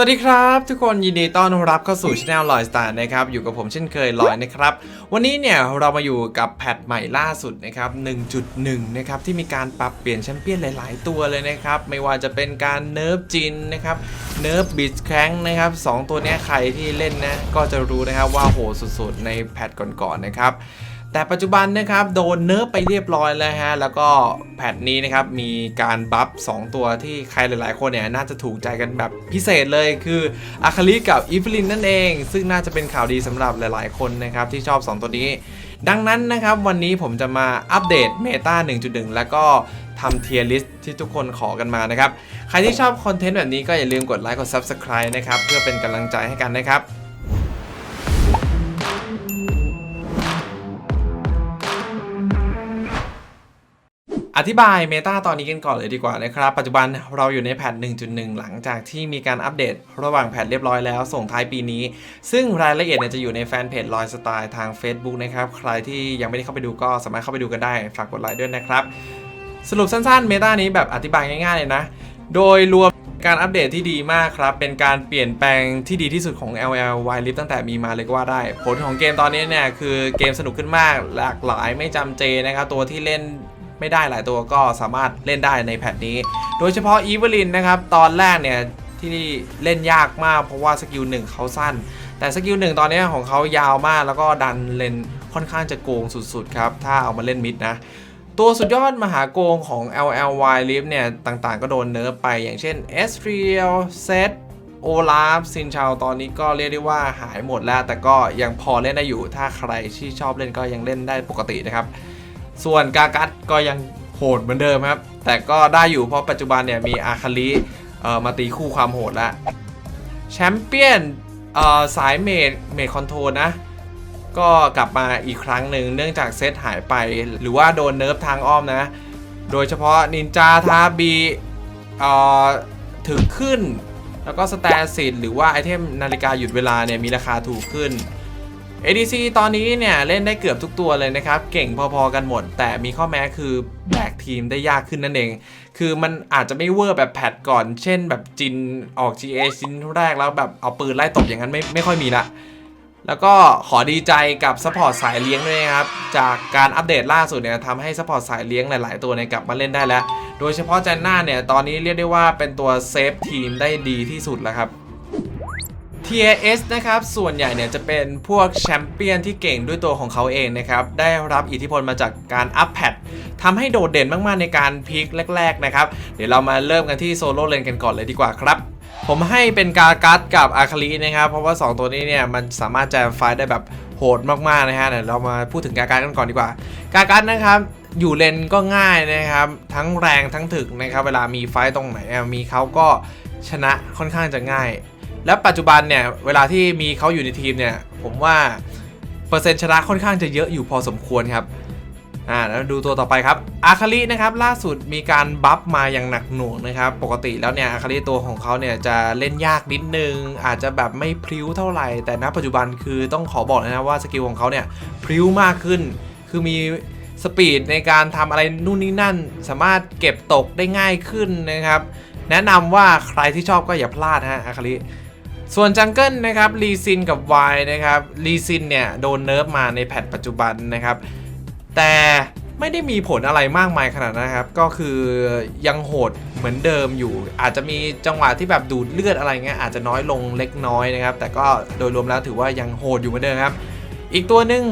วัสดีครับทุกคนยินดีต้อนรับเข้าสู่ช anel ลอยสตาร์นะครับอยู่กับผมเช่นเคยลอยนะครับ วันนี้เนี่ยเรามาอยู่กับแพทใหม่ล่าสุดนะครับ 1.1 นะครับที่มีการปรับเปลี่ยนแชมเปี้ยนหลาย ๆ ตัวเลยนะครับ ไม่ว่าจะเป็นการเนิร์ฟจินนะครับเนิร์ฟบิดแคงนะครับสองตัวนี้ใครที่เล่นนะก็จะรู้นะครับว่าโหสุด ๆ ในแพทก่อน ๆ นะครับ แต่ปัจจุบันนะครับโดนเนิร์ฟไปเรียบร้อยแล้วฮะแล้วก็แพทนี้นะครับมีการบัฟ2ตัวที่ใครหลายๆ คนเนี่ยน่าจะถูกใจกันแบบพิเศษเลยคืออาคาริกับอีฟลินนั่นเอง ซึ่งน่าจะเป็นข่าวดีสำหรับหลายๆ คนนะครับที่ชอบ 2 ตัวนี้ ดังนั้นนะครับวันนี้ผมจะมาอัปเดตเมตา1.1 แล้วก็ทำเทียร์ลิสต์ที่ทุกคนขอกันมานะครับ ใครที่ชอบคอนเทนต์แบบนี้ก็อย่าลืมกดไลค์กด Subscribe นะครับ เพื่อเป็นกำลังใจให้กันนะครับ อธิบายเมตาตอนนี้กันก่อนเลยดีกว่านะครับ ปัจจุบันเราอยู่ในแพท1.1 หลังจากที่มีการอัปเดตระหว่างแพทเรียบร้อยแล้วส่งท้ายปีนี้ ซึ่งรายละเอียดเนี่ยจะอยู่ในแฟนเพจลอยสไตล์ทาง Facebook นะครับ ใครที่ยังไม่ได้เข้าไปดูก็สามารถเข้าไปดูกันได้ ฝากกดไลค์ด้วยนะครับ สรุปสั้นๆเมตานี้แบบอธิบายง่ายๆเลยนะ โดยรวมการอัปเดตที่ดีมากครับ เป็นการเปลี่ยนแปลงที่ดีที่สุดของ LL Wild Rift ตั้งแต่มีมาเลยก็ว่าได้ ผลของเกมตอนนี้เนี่ยคือเกมสนุกขึ้นมาก หลากหลายไม่จำเจนะครับ ตัวที่เล่น ไม่ได้หลายตัวก็สามารถเล่นได้ในแพทนี้ โดยเฉพาะอีเวลินนะครับ ตอนแรกเนี่ยที่เล่นยากมากเพราะว่าสกิลหนึ่งเขาสั้น แต่สกิลหนึ่งตอนนี้ของเขายาวมากแล้วก็ดันเลนค่อนข้างจะโกงสุดๆครับ ถ้าเอามาเล่นมิดนะ ตัวสุดยอดมหาโกงของ LLY l i f เนี่ย ต่างๆ ก็โดนเนิร์ฟไปอย่างเช่น e s t r i e l Set โอลาฟซินชาวตอนนี้ก็เรียกได้ว่าหายหมดแล้ว แต่ก็ยังพอเล่นได้อยู่ ถ้าใครที่ชอบเล่นก็ยังเล่นได้ปกตินะครับ ส่วนกากัสก็ยังโหดเหมือนเดิมครับ แต่ก็ได้อยู่เพราะปัจจุบันเนี่ยมีอาคาริมาตีคู่ความโหดแล้วแชมเปี้ยนสายเมดเมดคอนโทรนะ ก็กลับมาอีกครั้งหนึ่งเนื่องจากเซตหายไปหรือว่าโดนเนิร์ฟทางอ้อมนะ โดยเฉพาะนินจาทาบีเอ่อถึงขึ้น แล้วก็สแตสิตหรือว่าไอเทมนาฬิกาหยุดเวลาเนี่ยมีราคาถูกขึ้น ADC ตอนนี้เนี่ยเล่นได้เกือบทุกตัวเลยนะครับ เก่งพอๆกันหมด แต่มีข้อแม้คือแบกทีมได้ยากขึ้นนั่นเอง คือมันอาจจะไม่เวอร์แบบแพทก่อน เช่น แบบจินออก GA ชิ้นแรกแล้วแบบเอาปืนไล่ตบอย่างนั้นไม่ไม่ค่อยมีละแล้วก็ขอดีใจกับซัพพอร์ตสายเลี้ยงด้วยนะครับ จากการอัปเดตล่าสุดเนี่ยทำให้ซัพพอร์ตสายเลี้ยงหลาย ๆ ตัวเนี่ยกลับมาเล่นได้แล้ว โดยเฉพาะจันน่าเนี่ยตอนนี้เรียกได้ว่าเป็นตัวเซฟทีมได้ดีที่สุดแล้วครับ TAS นะครับ ส่วนใหญ่เนี่ยจะเป็นพวกแชมเปี้ยนที่เก่งด้วยตัวของเขาเองนะครับ ได้รับอิทธิพลมาจากการอัพแพททำให้โดดเด่นมาก ๆ ในการพีคแรก ๆ นะครับ เดี๋ยวเรามาเริ่มกันที่โซโล่เลนกันก่อนเลยดีกว่าครับผมให้เป็นกากัสกับอาคารินะครับ เพราะว่า 2 ตัวนี้เนี่ย มันสามารถแจะไฟได้แบบโหดมาก ๆ นะฮะเดี๋ยวเรามาพูดถึงกากัสกันก่อนดีกว่า กากัสนะครับ อยู่เลนก็ง่ายนะครับ ทั้งแรงทั้งถึกนะครับ เวลามีไฟตรงไหนมีเขาก็ชนะค่อนข้างจะง่าย แล้วปัจจุบันเนี่ยเวลาที่มีเขาอยู่ในทีมเนี่ยผมว่าเปอร์เซ็นต์ชนะค่อนข้างจะเยอะอยู่พอสมควรครับอ่าแล้วดูตัวต่อไปครับอาคารินะครับล่าสุดมีการบัฟมาอย่างหนักหน่วงนะครับปกติแล้วเนี่ยอาคาริตัวของเขาเนี่ยจะเล่นยากนิดนึง อาจจะแบบไม่พริ้วเท่าไหร่ แต่ณปัจจุบันคือต้องขอบอกเลยนะว่าสกิลของเขาเนี่ยพริ้วมากขึ้น คือมีสปีดในการทำอะไรนู่นนี่นั่น สามารถเก็บตกได้ง่ายขึ้นนะครับแนะนำว่าใครที่ชอบก็อย่าพลาดฮะอาคาริ ส่วนจังเกิลนะครับลีซินกับวายนะครับลีซินเนี่ยโดนเนิร์ฟมาในแพทปัจจุบันนะครับ แต่ไม่ได้มีผลอะไรมากมายขนาดนั้นครับ ก็คือยังโหดเหมือนเดิมอยู่ อาจจะมีจังหวะที่แบบดูดเลือดอะไรเงี้ยอาจจะน้อยลงเล็กน้อยนะครับ แต่ก็โดยรวมแล้วถือว่ายังโหดอยู่เหมือนเดิมครับ อีกตัวหนึ่ง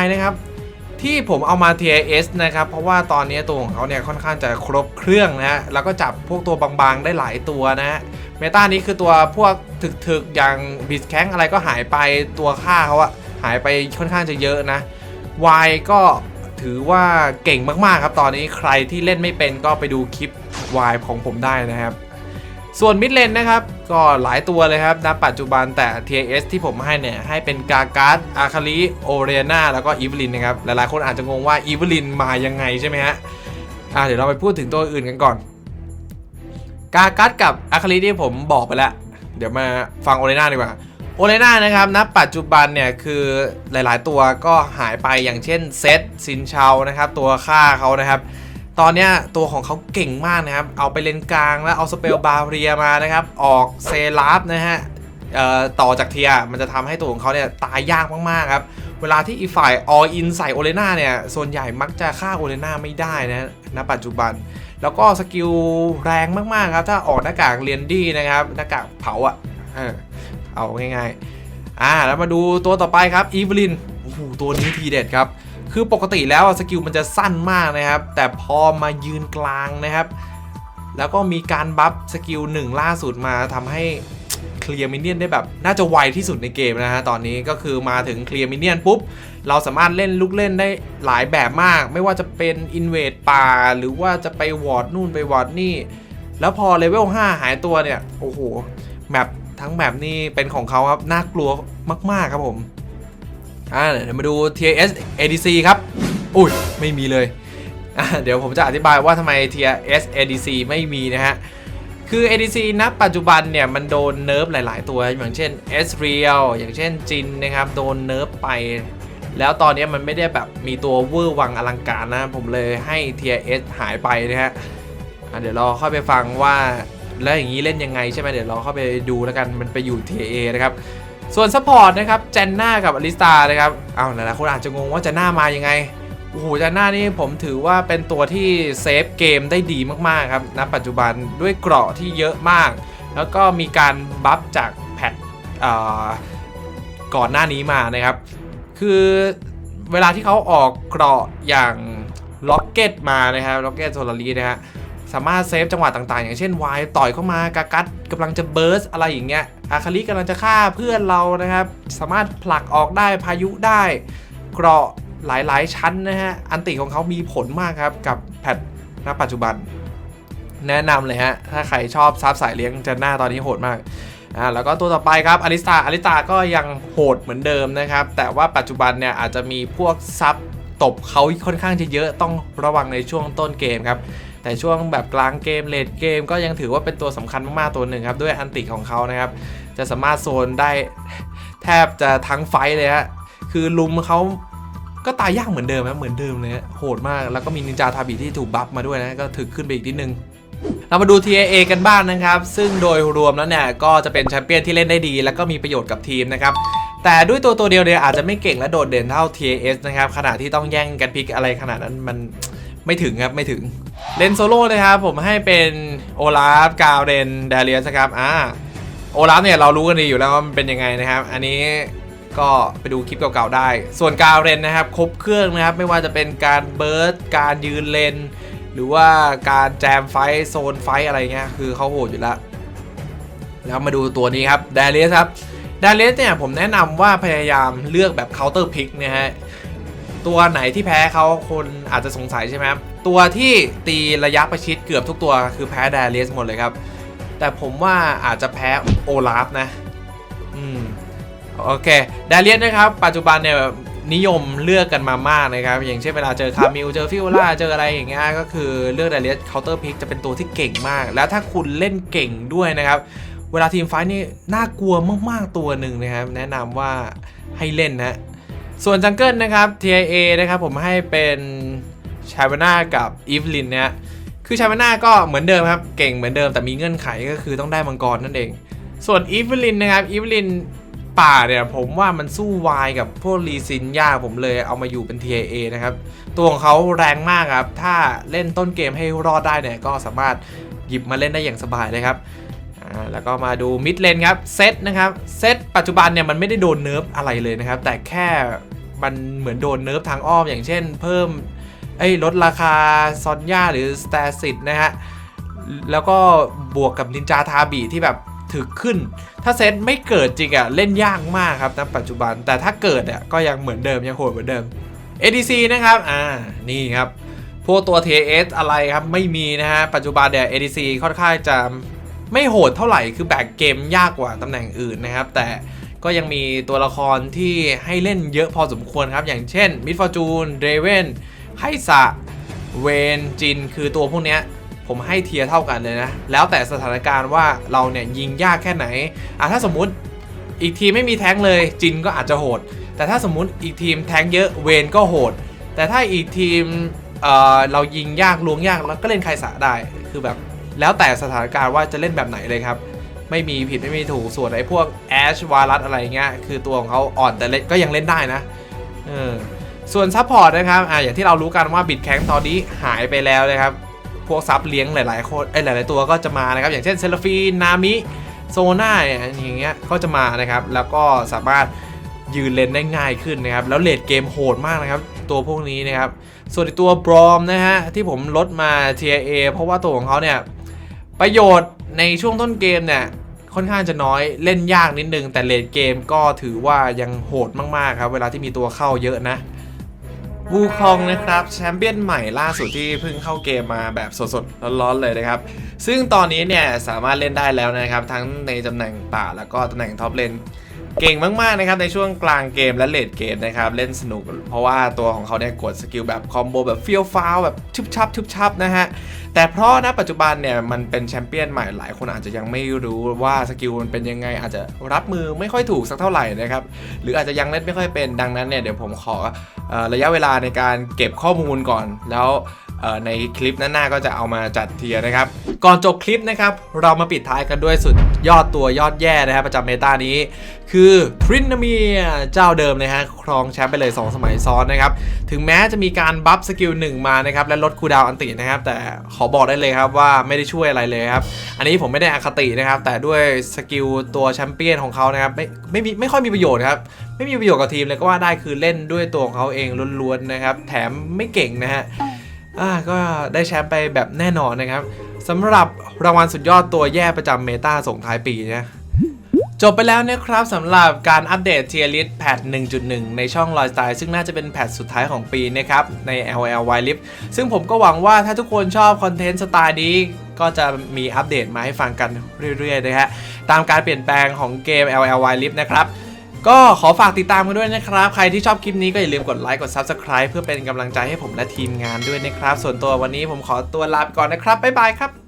Y นะครับ ที่ผมเอามา TS นะครับ เพราะว่าตอนนี้ตัวของเขาเนี่ยค่อนข้างจะครบเครื่องนะฮะแล้วก็จับพวกตัวบางๆได้หลายตัวนะฮะ เมตานี้คือตัวพวกถึกๆ อย่างบิสแข้งอะไรก็หายไปตัวค่าเขาอะหายไปค่อนข้างจะเยอะนะ Y ก็ถือว่าเก่งมากๆครับตอนนี้ใครที่เล่นไม่เป็นก็ไปดูคลิป Y ของผมได้นะครับ ส่วนมิดเลนนะครับ ก็หลายตัวเลยครับณปัจจุบันแต่ TS ที่ผมให้เนี่ย ให้เป็นกาการ์ดอาคาริโอเรียนาแล้วก็อีเวลินนะครับ หลายๆคนอาจจะงงว่าอีเวลินมายังไงใช่ไหมฮะอะเดี๋ยวเราไปพูดถึงตัวอื่นกันก่อน กาการ์ดกับอาคาริที่ผมบอกไปแล้ว เดี๋ยวมาฟังโอเรนาดีกว่า โอเลน่านะครับณปัจจุบันเนี่ยคือหลายๆตัวก็หายไปอย่างเช่นเซตซินเชานะครับตัวค่าเขานะครับ ตอนนี้ตัวของเขาเก่งมากนะครับ เอาไปเลนกลางแล้วเอาสเปลบาเรียมานะครับ ออกเซราฟนะฮะต่อจากเทียมันจะทำให้ตัวของเขาเนี่ยตายยากมากๆครับ เวลาที่อีฝ่ายออินใส่โอเลนาเนี่ย ส่วนใหญ่มักจะฆ่าโอเลนาไม่ได้นะณปัจจุบัน แล้วก็สกิลแรงมากๆครับ ถ้าออกหน้ากากเรียนดี้นะครับหน้ากากเผาอะเออเอาง่ายๆอ่าแล้วมาดูตัวต่อไปครับอีเวลินโอ้โหตัวนี้ทีเด็ดครับ คือปกติแล้วสกิลมันจะสั้นมากนะครับ แต่พอมายืนกลางนะครับ แล้วก็มีการบัฟสกิลหนึ่งล่าสุดมาทำให้เคลียร์มินเนี่ยนได้แบบ น่าจะไวที่สุดในเกมนะฮะตอนนี้ก็คือมาถึงเคลียร์มินเนี่ยนปุ๊บ เราสามารถเล่นลูกเล่นได้หลายแบบมาก ไม่ว่าจะเป็นอินเวดป่า หรือว่าจะไปวอร์ดนู่นไปวอร์ดนี่ แล้วพอเลเวล5หายตัวเนี่ย โอ้โหแมปทั้งแมปนี่เป็นของเขาครับ น่ากลัวมาก ๆ ครับผม อ่าเดี๋ยวมาดู TS ADC ครับ อุ้ย ไม่มีเลยอะเดี๋ยวผมจะอธิบายว่าทำไม TS ADC ไม่มีนะฮะ คือ ADC ณปัจจุบันเนี่ย มันโดนเนิร์ฟหลาย ๆ ตัว อย่างเช่น s r e a l อย่างเช่นจินนะครับ โดนเนิร์ฟไป แล้วตอนนี้มันไม่ได้แบบมีตัวเวอร์วังอลังการนะ ผมเลยให้ TS หายไปนะฮะอะเดี๋ยวเราเข้าไปฟังว่าแล้วอย่างนี้เล่นยังไงใช่ไหมเดี๋ยวเราเข้าไปดูแล้วกันมันไปอยู่ TA นะครับส่วนซัพพอร์ตนะครับเจนน่ากับอลิสตานะครับเอาหลายๆคนอาจจะงงว่าเจนน่ามายังไงโอ้โหเจนน่านี่ผมถือว่าเป็นตัวที่เซฟเกมได้ดีมากๆครับณปัจจุบันด้วยเกราะที่เยอะมาก แล้วก็มีการบัฟจากแพทเอ่อก่อนหน้านี้มานะครับ คือเวลาที่เขาออกเกราะอย่างล็อกเก็ตมานะครับล็อกเก็ตโซลารีนะฮะสามารถเซฟจังหวะต่างๆ อย่างเช่นวายต่อยเข้ามากากัดกำลังจะเบิร์สอะไรอย่างเงี้ยอาคาริกำลังจะฆ่าเพื่อนเรานะครับ สามารถผลักออกได้พายุได้ เกราะหลายๆ ชั้นนะฮะ อันติของเขามีผลมากครับ กับแพทณปัจจุบัน แนะนำเลยฮะ ถ้าใครชอบซับสายเลี้ยงเจนหน้าตอนนี้โหดมาก อ่าแล้วก็ตัวต่อไปครับอลิสตาอลิสตาก็ยังโหดเหมือนเดิมนะครับ แต่ว่าปัจจุบันเนี่ยอาจจะมีพวกซับตบเขาค่อนข้างจะเยอะต้องระวังในช่วงต้นเกมครับแต่ช่วงแบบกลางเกมเลดเกม ก็ยังถือว่าเป็นตัวสำคัญมากๆตัวหนึ่งครับด้วยอันติของเขานะครับ จะสามารถโซนได้แทบจะทั้งไฟเลยฮะคือลุมเขาก็ตายยากเหมือนเดิมนะเหมือนเดิมเลยโหดมาก แล้วก็มีนินจาทาบิที่ถูกบัฟมาด้วยนะ ก็ถึกขึ้นไปอีกนิดนึง เรามาดู TAA กันบ้างนะครับ ซึ่งโดยรวมแล้วเนี่ย ก็จะเป็นแชมเปี้ยนที่เล่นได้ดี แล้วก็มีประโยชน์กับทีมนะครับ แต่ด้วยตัวตัวเดียวเนี่ยอาจจะไม่เก่งและโดดเด่นเท่า TAS นะครับขณะที่ต้องแย่งกันพิกอะไรขนาดนั้นมันไม่ถึงครับ ไม่ถึงเลนโซโล่นะครับผมให้เป็นโอลาฟกาวเรนเดเลียสครับอ่าโอลาฟเนี่ยเรารู้กันดีอยู่แล้วว่ามันเป็นยังไงนะครับ อันนี้ก็ไปดูคลิปเก่าๆได้ ส่วนกาวเรนนะครับ ครบเครื่องนะครับ ไม่ว่าจะเป็นการเบิร์ดการยืนเลน หรือว่าการแจมไฟโซนไฟอะไรเงี้ยคือเขาโหดอยู่แล้ว แล้วมาดูตัวนี้ครับด a เลสครับด a เลสเนี่ยผมแนะนำว่าพยายามเลือกแบบเคาน์เตอร์พิกนะฮะตัวไหนที่แพ้เขาคนอาจจะสงสัยใช่ไหมครับตัวที่ตีระยะประชิดเกือบทุกตัวคือแพ้ด a เลสหมดเลยครับ แต่ผมว่าอาจจะแพ้โอลาฟนะ อืมโอเคด a เลสนะครับ ปัจจุบันเนี่ย นิยมเลือกกันมามากนะครับ อย่างเช่นเวลาเจอคามิลเจอฟิโอล่าเจออะไรอย่างเงี้ยก็คือเลือกดเลสเคาน์เตอร์พิกจะเป็นตัวที่เก่งมาก แล้วถ้าคุณเล่นเก่งด้วยนะครับ เวลาทีมไฟนี่น่ากลัวมากๆตัวหนึ่งนะครับ แนะนำว่าให้เล่นนะ ส่วนจังเกิลนะครับ TIA นะครับผมให้เป็นชาวาน่ากับอีฟลินเนี่ยคือชาวาน่าก็เหมือนเดิมครับ เก่งเหมือนเดิมแต่มีเงื่อนไขก็คือต้องได้มังกรนั่นเอง ส่วนอีฟลินนะครับอีฟลิน ป่าเนี่ยผมว่ามันสู้วายกับพวกรีซินยากผมเลยเอามาอยู่เป็น TIA นะครับ ตัวของเขาแรงมากครับ ถ้าเล่นต้นเกมให้รอดได้เนี่ยก็สามารถหยิบมาเล่นได้อย่างสบายเลยครับแล้วก็มาดูมิดเลนครับเซตนะครับเซตปัจจุบันเนี่ยมันไม่ได้โดนเนิร์ฟอะไรเลยนะครับ แต่แค่มันเหมือนโดนเนิร์ฟทางอ้อมอย่างเช่น เพิ่มไอ้ลดราคาซอนย่าหรือสเตซิตนะฮะแล้วก็บวกกับนินจาทาบีที่แบบ ถึกขึ้น ถ้าเซตไม่เกิดจริงอะเล่นยากมากครับณปัจจุบัน แต่ถ้าเกิดอะก็ยังเหมือนเดิมยังโหดเหมือนเดิม ADC นะครับ อ่า นี่ครับ พวกตัว TS อะไรครับ ไม่มีนะฮะ ปัจจุบันเนี่ย ADC ค่อนข้างจะไม่โหดเท่าไหร่ คือแบกเกมยากกว่าตำแหน่งอื่นนะครับ แต่ก็ยังมีตัวละครที่ให้เล่นเยอะพอสมควรครับ อย่างเช่นมิดฟอร์จูนเดเวนไฮสะเวนจิน คือตัวพวกเนี้ย ผมให้เทียเท่ากันเลยนะ แล้วแต่สถานการณ์ว่าเราเนี่ยยิงยากแค่ไหนอะถ้าสมมุติอีกทีไม่มีแท้งเลยจินก็อาจจะโหด แต่ถ้าสมมุติอีกทีมแท้งเยอะเวนก็โหด แต่ถ้าอีกทีมเออเรายิงยากลวงยากแล้วก็เล่นไครสะได้คือแบบ แล้วแต่สถานการณ์ว่าจะเล่นแบบไหนเลยครับไม่มีผิดไม่มีถูกส่วนไอ้พวกแอชวารัสอะไรเงี้ยคือตัวของเขาอ่อนแต่เล่นก็ยังเล่นได้นะเออส่วนซัพพอร์ตนะครับอ่าอย่างที่เรารู้กันว่าบิดแข็งตอนนี้หายไปแล้วนะครับ พวกซับเลี้ยงหลายๆคนไอ้หลาย ๆ ตัวก็จะมานะครับ อย่างเช่นเซลฟีนามิโซน่าอย่างเงี้ยก็จะมานะครับ แล้วก็สามารถยืนเลนได้ง่ายขึ้นนะครับ แล้วเลดเกมโหดมากนะครับ ตัวพวกนี้นะครับ ส่วนตัวบรอมนะฮะ ที่ผมลดมา TIA เพราะว่าตัวของเขาเนี่ย ประโยชน์ในช่วงต้นเกมเนี่ย ค่อนข้างจะน้อยเล่นยากนิดนึง แต่เลดเกมก็ถือว่ายังโหดมาก ๆ ครับ เวลาที่มีตัวเข้าเยอะนะ วูคองนะครับแชมเปี้ยนใหม่ล่าสุดที่เพิ่งเข้าเกมมาแบบสดๆร้อนๆเลยนะครับ ซึ่งตอนนี้เนี่ยสามารถเล่นได้แล้วนะครับ ทั้งในตำแหน่งป่าแล้วก็ตำแหน่งท็อปเลน เก่งมากๆนะครับในช่วงกลางเกมและเลดเกมนะครับเล่นสนุก เพราะว่าตัวของเขาเนี่ยกดสกิลแบบคอมโบแบบเฟี้ยวฟ้าวแบบชุบชับชุบชับนะฮะแต่เพราะณปัจจุบันเนี่ยมันเป็นแชมเปี้ยนใหม่หลายคนอาจจะยังไม่รู้ว่าสกิลมันเป็นยังไงอาจจะรับมือไม่ค่อยถูกสักเท่าไหร่นะครับหรืออาจจะยังเล่นไม่ค่อยเป็นดังนั้นเนี่ยเดี๋ยวผมขอออระยะเวลาในการเก็บข้อมูลก่อนแล้ว ในคลิปหน้าๆก็จะเอามาจัดเทียนะครับ ก่อนจบคลิปนะครับ เรามาปิดท้ายกันด้วยสุดยอดตัวยอดแย่นะครับประจำเมตานี้ คือทรินาเมียเจ้าเดิมนะฮะครองแชมป์ไปเลย 2 สมัยซ้อนนะครับ ถึงแม้จะมีการบัฟสกิล1มานะครับ และลดคูดาวอันตินะครับ แต่ขอบอกได้เลยครับว่าไม่ได้ช่วยอะไรเลยครับ อันนี้ผมไม่ได้อคตินะครับ แต่ด้วยสกิลตัวแชมเปี้ยนของเขานะครับไม่ไม่มีไม่ค่อยมีประโยชน์ครับไม่มีประโยชน์กับทีมเลยก็ว่าได้คือเล่นด้วยตัวของเขาเองล้วนๆนะครับ แถมไม่เก่งนะฮะ อ่าก็ได้แชมป์ไปแบบแน่นอนนะครับสำหรับรางวัลสุดยอดตัวแย่ประจำเมตาส่งท้ายปีนะจบไปแล้วนะครับสำหรับการอัปเดตเทียริสแพท1.1 ในช่องลอยสไตล์ซึ่งน่าจะเป็นแพทสุดท้ายของปีนะครับ ใน LL w i l i f ซึ่งผมก็หวังว่าถ้าทุกคนชอบคอนเทนต์สไตล์นี้ ก็จะมีอัปเดตมาให้ฟังกันเรื่อยๆนะฮะตามการเปลี่ยนแปลงของเกม LL w i l i f นะครับ ก็ขอฝากติดตามกันด้วยนะครับ ใครที่ชอบคลิปนี้ก็อย่าลืมกดไลค์กด Subscribe เพื่อเป็นกำลังใจให้ผมและทีมงานด้วยนะครับ ส่วนตัววันนี้ผมขอตัวลาไปก่อนนะครับบ๊ายบายครับ